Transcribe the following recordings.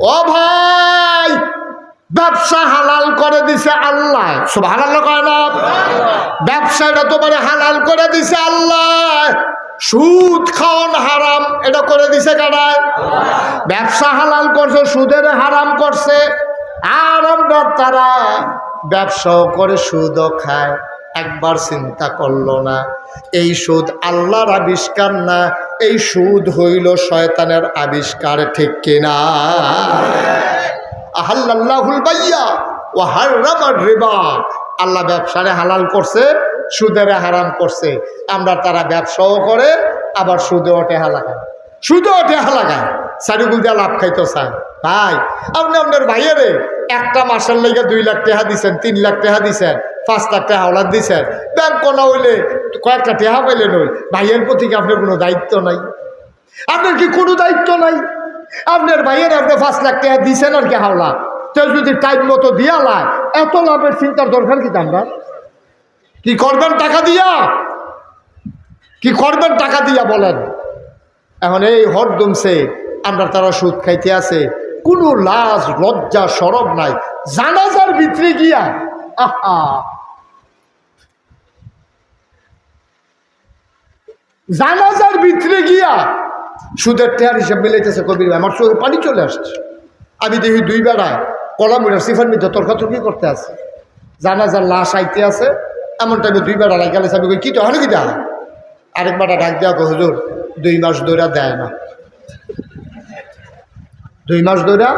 ও ভাই, ব্যবসা হালাল করে দিছে আল্লাহ। সব হালাল করে না? ব্যবসাটা তোমার হালাল করে দিছে আল্লাহ। সুদ খাওয়ান হারাম, এটা করে দিছে কারায় ব্যবসা হালাল করছে, সুদের হারাম করছে। আর তারা ব্যবসাও করে, সুদও খায়। একবার চিন্তা করল না। এই সুদ আল্লাহর আবিষ্কার না, এই সুদ হইল শয়তানের আবিষ্কার, ঠিক কিনা আহাল্লাহুল বাইয়া ও হারামার রিবা। আল্লাহ ব্যবসারে হালাল করছে, সুদের হারাম করছে। আমরা তারা ব্যবসাও করে, আবার সুদে ওঠে হালাকায় সুদে ওঠে হালাকায় সারিগুল লাভ খাইতো চায় ভাই, আপনি আপনার ভাইয়েরে একটা মাসের লেগে দুই লাখ টাকা দিছেন, তিন লাখ টাকা দিছেন, পাঁচ লাখ টাকা হাওলার দিছেন। ব্যাংক কোনা হইলে কয়েকটা টাকা পাইলেন ওই। ভাইয়ের প্রতি আপনার কোনো দায়িত্ব নাই? আপনার কি কোনো দায়িত্ব নাই? আপনার ভাইয়ের আপনি পাঁচ লাখ টাকা দিছেন আর কি হাওলা? তো যদি টাইম মতো দিয়া লায় এত লাভের চিন্তার দরকার কি আমরা কি করবেন টাকা দিয়া? কি করবেন টাকা দিয়া বলেন? এখন এই হট হরদমসে আমরা তারা সুদ খাইতে আছে। কোনো লাজ, লজ্জা, সরব নাই। জানাজার ভিতরে গিয়া, আহা। জানাজার ভিতরে গিয়া, সুদের টেয়ার হিসাব মিলাইতেছে কবির আমার চোখে পানি চলে আসছে। আমি দেখি দুই বেড়া কলামুড়ার সিফার মধ্যে তর্কাতর্কি করতে আছে। জানাজার লাশ আইতে আছে এমন টাইমে দুই বেড়া লাগালে আমি কই, কি তো, হলে কি দেয় আরেক বেটা ডাক দেওয়া হুজুর, দুই মাস দৌড়া দেয় না। দুই মাস ধরে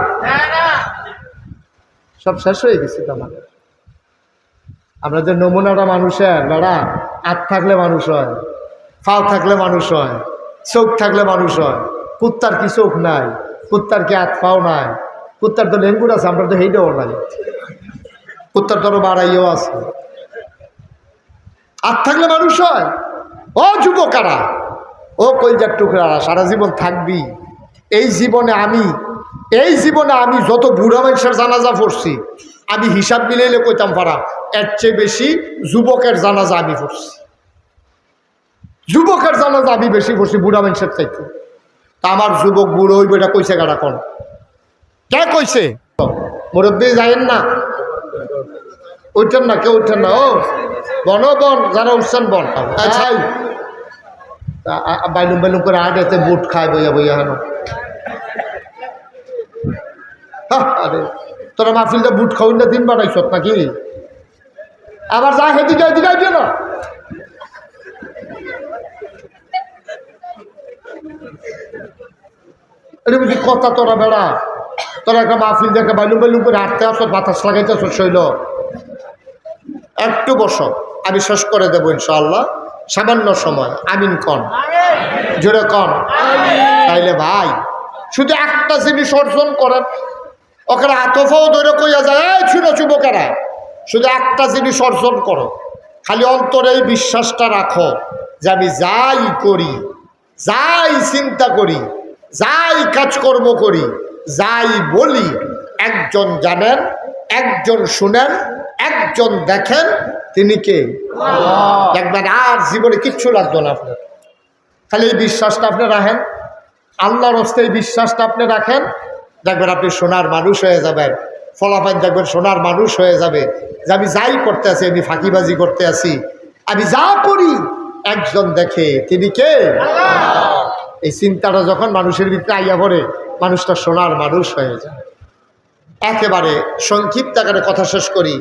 সব শেষ হয়ে গেছে তো আমাদের। আমরা যে নমুনাটা মানুষের বেড়া হাত থাকলে মানুষ হয় ফাও থাকলে মানুষ হয় চোখ থাকলে মানুষ হয় কুত্তার কি চোখ নাই কুত্তার কি হাত পাও নাই কুত্তার তো লেঙ্গুর আছে আমরা তো হেইটাও নাই। কুত্তার তো বাড়াইও আছে। হাত থাকলে মানুষ হয় ও যুবকারা ও কলজার টুকরারা সারা জীবন থাকবি এই জীবনে আমি এই জীবনে আমি যত বুড়া মানুষের জানাজা পড়ছি, আমি হিসাব মিলাইলে কইতাম পারা এর চেয়ে বেশি যুবকের জানাজা আমি পড়ছি। যুবকের জানাজা আমি বেশি পড়ছি বুড়া মানুষের চাইতে। তা আমার যুবক বুড়ো হইব, এটা কইছে গাড়া কোন? কে কইছে? মুরব্বী যাইন না? উঠেন না, কেউ উঠেন না? ও, বন বন, যারা উঠছেন, বন। আচ্ছা বাইলুম বাইলুম করে আগে বুট খায়, বইয়া বইয়া হেন। আরে তোরা মাহফিলটা বুট খাওয়াই না দিন বানাইছ নাকি? আবার যা হেদিকে এদিকে আইবে না? এটা বুঝি কথা তোরা বেড়া। তোরা একটা মাহফিল দেখে বাইলুম বাইলুম করে হাঁটতে আসো বাতাস লাগাইতে আসো শৈল। একটু বসো আমি শেষ করে দেবো ইনশাল্লাহ সামান্য সময় আমিন কন। জোরে কন। তাইলে ভাই শুধু একটা জিনিস অর্জন করেন ওখানে আতফাও ধরে কইয়া যায় এই শুনো যুবকেরা শুধু একটা জিনিস অর্জন করো খালি অন্তরে এই বিশ্বাসটা রাখো যে আমি যাই করি যাই চিন্তা করি যাই কাজকর্ম করি যাই বলি একজন জানেন একজন শুনেন একজন দেখেন তিনি কে? দেখবেন আর জীবনে কিচ্ছু লাগতো না আপনার। খালি এই বিশ্বাসটা আপনি রাখেন আল্লাহর হস্তে এই বিশ্বাসটা আপনি রাখেন দেখবেন আপনি সোনার মানুষ হয়ে যাবেন। ফলাফল দেখবেন সোনার মানুষ হয়ে যাবে। যে আমি যাই করতে আছি, আমি ফাঁকিবাজি করতে আছি, আমি যা করি, একজন দেখে, তিনি কে? এই চিন্তাটা যখন মানুষের ভিতরে আইয়া পড়ে, মানুষটা সোনার মানুষ হয়ে যায়। একেবারে সংক্ষিপ্ত আকারে কথা শেষ করি।